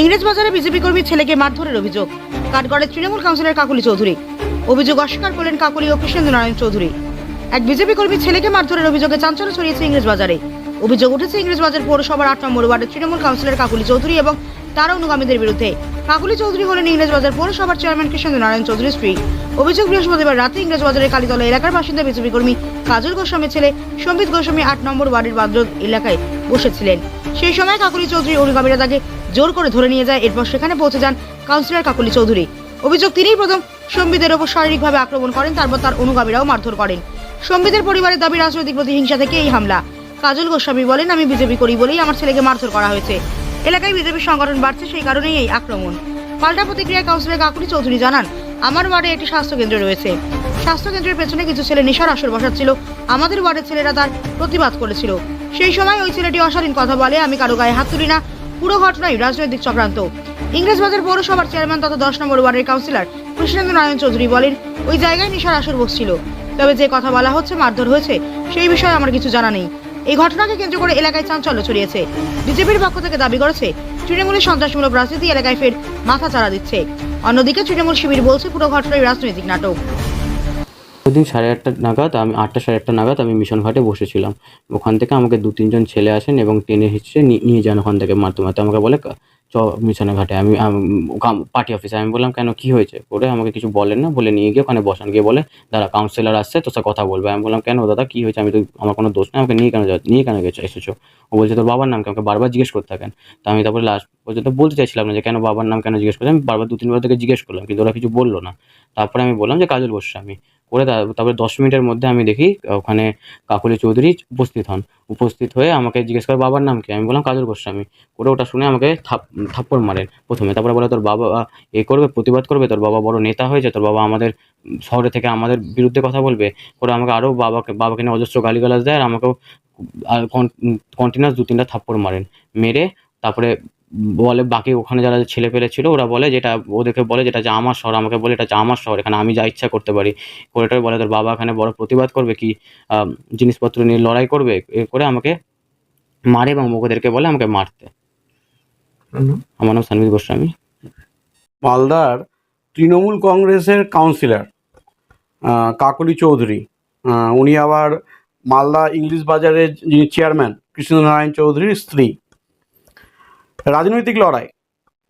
ইংরেজ বাজারে বিজেপি কর্মী ছেলেকে মারধরের অভিযোগ। কাঠগড়ের তৃণমূল কাউন্সিলর কাকুলি চৌধুরী। অভিযোগ অস্বীকার করলেন কাকুলি ও কৃষ্ণেন্দ্র নারায়ণ চৌধুরী। এক বিজেপি কর্মীর ছেলেকে মারধরের অভিযোগে চাঞ্চল্য ছড়িয়েছে ইংরেজ বাজারে। অভিযোগ উঠেছে ইংরেজ বাজার পৌরসভার আট নম্বর ওয়ার্ডের তৃণমূল কাউন্সিলর কাকুলি চৌধুরী এবং তার অনুগামীদের বিরুদ্ধে। কাকুলি চৌধুরী হলেন ইংরেজ বাজার পৌরসভার চেয়ারম্যান কৃষ্ণেন্দ্র নারায়ণ চৌধুরীর স্ত্রী। অভিযোগ বৃহস্পতিবার রাতে ইংরেজ বাজারের কালীতলা এলাকার বাসিন্দা বিজেপি কর্মী কাজল গোস্বামীর ছেলে সম্বিত গোস্বামী আট নম্বর ওয়ার্ডের বাদ্রদ এলাকায় বসেছিলেন। সেই সময় কাকুলি চৌধুরী অনুগামীরা তাকে জোর করে ধরে নিয়ে যায়, এরপর সেখানে পৌঁছে যান কাউন্সিলর কাকুলি চৌধুরী। অভিযোগ তিনিই প্রথম সম্বিতের ওপর শারীরিকভাবে আক্রমণ করেন, তারপর তার অনুগামীরাও মারধর করেন। সম্বিতের পরিবারের দাবি, রাজনৈতিক প্রতিহিংসা থেকে এই হামলা। কাজল গোস্বামী বলেন, আমি বিজেপি করি বলেই আমার ছেলেকে মারধর করা হয়েছে। এলাকায় বিজেপির সংগঠন বাড়ছে, সেই কারণেই এই আক্রমণ। পাল্টা প্রতিক্রিয়ায় কাউন্সিলর কাকুলি চৌধুরী জানান, আমার ওয়ার্ডে একটি স্বাস্থ্য কেন্দ্র রয়েছে। স্বাস্থ্য কেন্দ্রের পেছনে কিছু ছেলে নেশার আসর বসাচ্ছিল, আমাদের ওয়ার্ডের ছেলেরা তার প্রতিবাদ করেছিল। সেই সময় ওই ছেলেটি অশালীন কথা বলে, আমি কারও গায়ে হাত তুলি না, পুরো ঘটনাই রাজনৈতিক চক্রান্ত। ইংরেজবাজার পৌরসভার চেয়ারম্যান তথা দশ নম্বর ওয়ার্ডের কাউন্সিলর কৃষ্ণেন্দ্র নারায়ণ চৌধুরী বলেন, ওই জায়গায় নেশার আসর বসছিল। তবে যে কথা বলা হচ্ছে, মারধর হয়েছে, সেই বিষয়ে আমার কিছু জানা নেই। এই ঘটনাকে কেন্দ্র করে এলাকায় চাঞ্চল্য ছড়িয়েছে। বিজেপির পক্ষ থেকে দাবি করেছে, তৃণমূলের সন্ত্রাসমূলক রাজনীতি এলাকায় ফের মাথা চাড়া দিচ্ছে। অন্যদিকে তৃণমূল শিবির বলছে, পুরো ঘটনায় রাজনৈতিক নাটক। ওদিন সাড়ে আটটা নাগাদ আমি, আটটা সাড়ে আটটা নাগাদ আমি মিশন ঘাটে বসেছিলাম। ওখান থেকে আমাকে দু তিনজন ছেলে আসেন এবং টেনে হিসেবে নিয়ে- যান ওখান থেকে মারতে মারতে আমাকে বলে "কা- চ মিশনের ঘাটে। আমি পার্টি অফিসে আমি বললাম, কেন, কি হয়েছে? করে আমাকে কিছু বলেন না, বলে নিয়ে গিয়ে ওখানে বসান। গিয়ে বলে দাদা কাউন্সিলর আসছে, তোর সাথে কথা বলবে। আমি বললাম, কেন দাদা, কি হয়েছে? আমি তো, আমার কোনো দোষ নেই, আমাকে নিয়ে কেন নিয়ে কেন গেছো, এসেছ? ও বলছে, তোর বাবার নামকে আমাকে বারবার জিজ্ঞেস করতে থাকেন। তো আমি তারপরে লাস্ট পর্যন্ত বলতে চাইছিলাম না যে, কেন বাবার নাম কেন জিজ্ঞেস করছি? আমি বারবার দু তিনবার থেকে জিজ্ঞেস করলাম, কিন্তু ওরা কিছু বলল না। তারপরে আমি বললাম যে, কাজল গোস্বামী। করে তারপরে দশ মিনিটের মধ্যে আমি দেখি ওখানে কাকুলি চৌধুরী উপস্থিত হন। উপস্থিত হয়ে আমাকে জিজ্ঞেস করে, বাবার নাম কি? আমি বললাম, কাজল গোস্বামী। করে ওটা শুনে আমাকে থাপ, থাপ্পড় মারেন প্রথমে। তারপরে বলে, তোর বাবা, এ করবে, প্রতিবাদ করবে, তোর বাবা বড় নেতা হয়েছে, তোর বাবা আমাদের শহরে থেকে আমাদের বিরুদ্ধে কথা বলবে। করে আমাকে আরও বাবাকে বাবাকে নিয়ে অজস্র গালিগালাজ দেয় আর আমাকেও কন্টিনিউয়াস দু তিনটা থাপ্পড় মারেন। মেরে তারপরে বলে বাকি ওখানে যারা ছেলে পেলে ছিল ওরা বলে যেটা ওদেরকে বলে যেটা যে আমার শহর আমাকে বলে এটা যে আমার শহর এখানে আমি যা ইচ্ছা করতে পারি। করে বলে তোর বাবা এখানে বড় প্রতিবাদ করবে কি? জিনিসপত্র নিয়ে লড়াই করবে? এ করে আমাকে মারে এবং ওদেরকে বলে আমাকে মারতে। আমার নাম সানবিত গোস্বামী। মালদার তৃণমূল কংগ্রেসের কাউন্সিলর কাকলি চৌধুরী। উনি আবার মালদা ইংলিশ বাজারের যিনি চেয়ারম্যান কৃষ্ণনারায়ণ চৌধুরীর স্ত্রী। রাজনৈতিক লড়াই।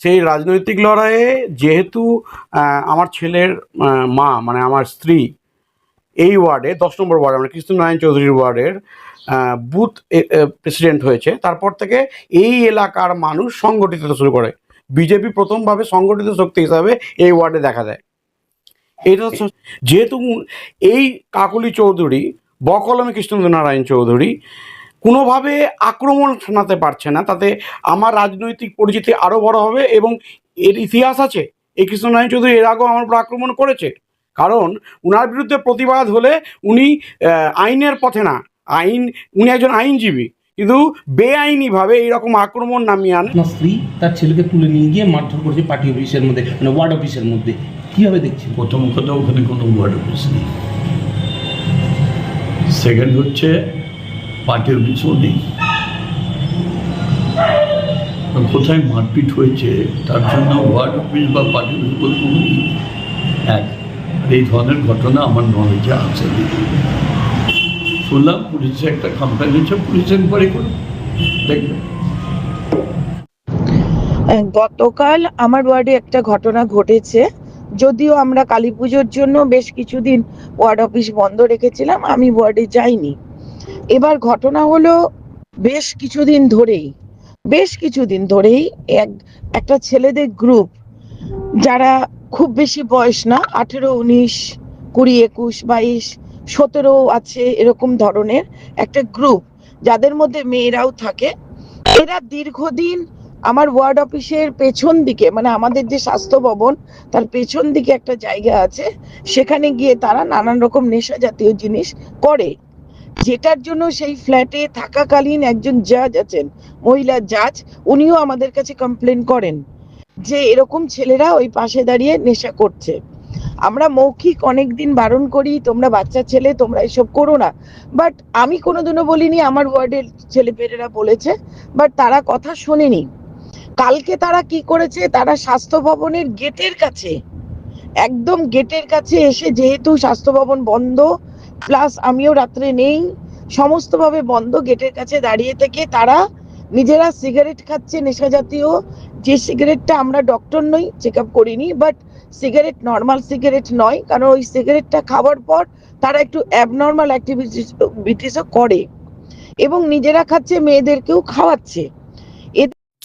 সেই রাজনৈতিক লড়াইয়ে যেহেতু আমার ছেলের মা মানে আমার স্ত্রী, এই ওয়ার্ডে, দশ নম্বর ওয়ার্ডে মানে কৃষ্ণনারায়ণ চৌধুরীর ওয়ার্ডের বুথ প্রেসিডেন্ট হয়েছে। তারপর থেকে এই এলাকার মানুষ সংগঠিত শুরু করে। বিজেপি প্রথমভাবে সংগঠিত শক্তি হিসাবে এই ওয়ার্ডে দেখা দেয়। এটা যেহেতু এই কাকলি চৌধুরী বকলমে কৃষ্ণেন্দ্র নারায়ণ চৌধুরী কোনোভাবে আক্রমণ শোনাতে পারছে না। তাতে আমার রাজনৈতিক পরিচিতি আরও বড় হবে এবং এর ইতিহাস আছে। এই কৃষ্ণনারায়ণ চৌধুরী এর আগেও আমার উপর আক্রমণ করেছে। কারণ উনার বিরুদ্ধে প্রতিবাদ হলে উনি আইনের পথে না। আইন উনি একজন আইনজীবী। কিন্তু বেআইনিভাবে এইরকম আক্রমণ নামিয়ে আনে আপনার স্ত্রী তার ছেলেকে তুলে নিয়ে গিয়ে মারধর করেছে পার্টি অফিসের মধ্যে মানে ওয়ার্ড অফিসের মধ্যে। কীভাবে দেখছেন? প্রথম কথা ওখানে কোনো ওয়ার্ড অফিস নেই। সেকেন্ড হচ্ছে পার্টি অফিসও নেই। কোথায় মারপিট হয়েছে, তার জন্য ওয়ার্ড অফিস বা পার্টি অফিস কোনো এক। এই ধরনের ঘটনা আমার নলেজে আসেনি শুনলাম পুলিশে একটা কমপ্লেন হচ্ছে পুলিশ এনকোয়ারি করুন। দেখবে। গতকাল আমার ওয়ার্ডে একটা ঘটনা ঘটেছে। যদিও আমরা কালী পুজোর জন্য বেশ কিছুদিন ওয়ার্ড অফিস বন্ধ রেখেছিলাম, আমি ওয়ার্ডে যাইনি। এবার ঘটনা হলো বেশ কিছুদিন ধরেই, বেশ কিছুদিন ধরেই এক, একটা ছেলেদের গ্রুপ যারা খুব বেশি বয়স না, আঠেরো, উনিশ, কুড়ি, একুশ, বাইশ, সতেরো আছে এরকম ধরনের একটা গ্রুপ যাদের মধ্যে মেয়েরাও থাকে। এরা দীর্ঘদিন আমার ওয়ার্ড অফিসের পেছন দিকে মানে আমাদের যে স্বাস্থ্য ভবন, তার পেছন দিকে একটা জায়গা আছে। সেখানে গিয়ে তারা নানান রকম নেশা জাতীয় জিনিস করে। যেটার জন্য সেই ফ্ল্যাটে থাকাকালীন একজন জাজ আছেন, মহিলা জাজ উনিও আমাদের কাছে কমপ্লেন করেন যে এরকম ছেলেরা ওই পাশে দাঁড়িয়ে নেশা করছে। আমরা মৌখিক অনেকদিন বারণ করি, তোমরা বাচ্চা ছেলে, তোমরা এসব করো না। বাট আমি কোনোদিনও বলিনি, আমার ওয়ার্ডের ছেলেপেলেরা বলেছে বাট তারা কথা শোনেনি। কালকে তারা কি করেছে, তারা স্বাস্থ্য ভবনের গেটের কাছে, একদম গেটের কাছে এসে যেহেতু স্বাস্থ্য ভবন বন্ধ প্লাস আমিও রাত্রে নেই। সমস্তভাবে বন্ধ গেটের কাছে দাঁড়িয়ে থেকে তারা নিজেরা সিগারেট খাচ্ছে নেশা জাতীয়। যে সিগারেটটা আমরা ডক্টর নই চেক আপ করিনি বাট সিগারেট নর্মাল সিগারেট নয়, কারণ ওই সিগারেটটা খাওয়ার পর তারা একটু অ্যাবনর্মাল অ্যাক্টিভিটিসও করে। এবং নিজেরা খাচ্ছে, মেয়েদেরকেও খাওয়াচ্ছে।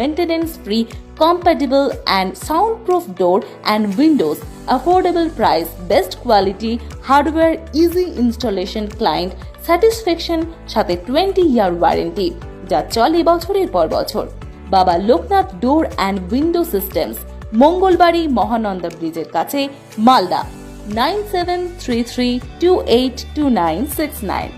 Maintenance free compatible and sound proof door and windows affordable price best quality hardware easy installation client satisfaction সাথে টোয়েন্টি ইয়ার ওয়ারেন্টি যা চলে বছরের পর বছর। Baba Loknath door and window systems Mangalbari Mahananda ব্রিজের কাছে, Malda nine seven three three two eight two nine six nine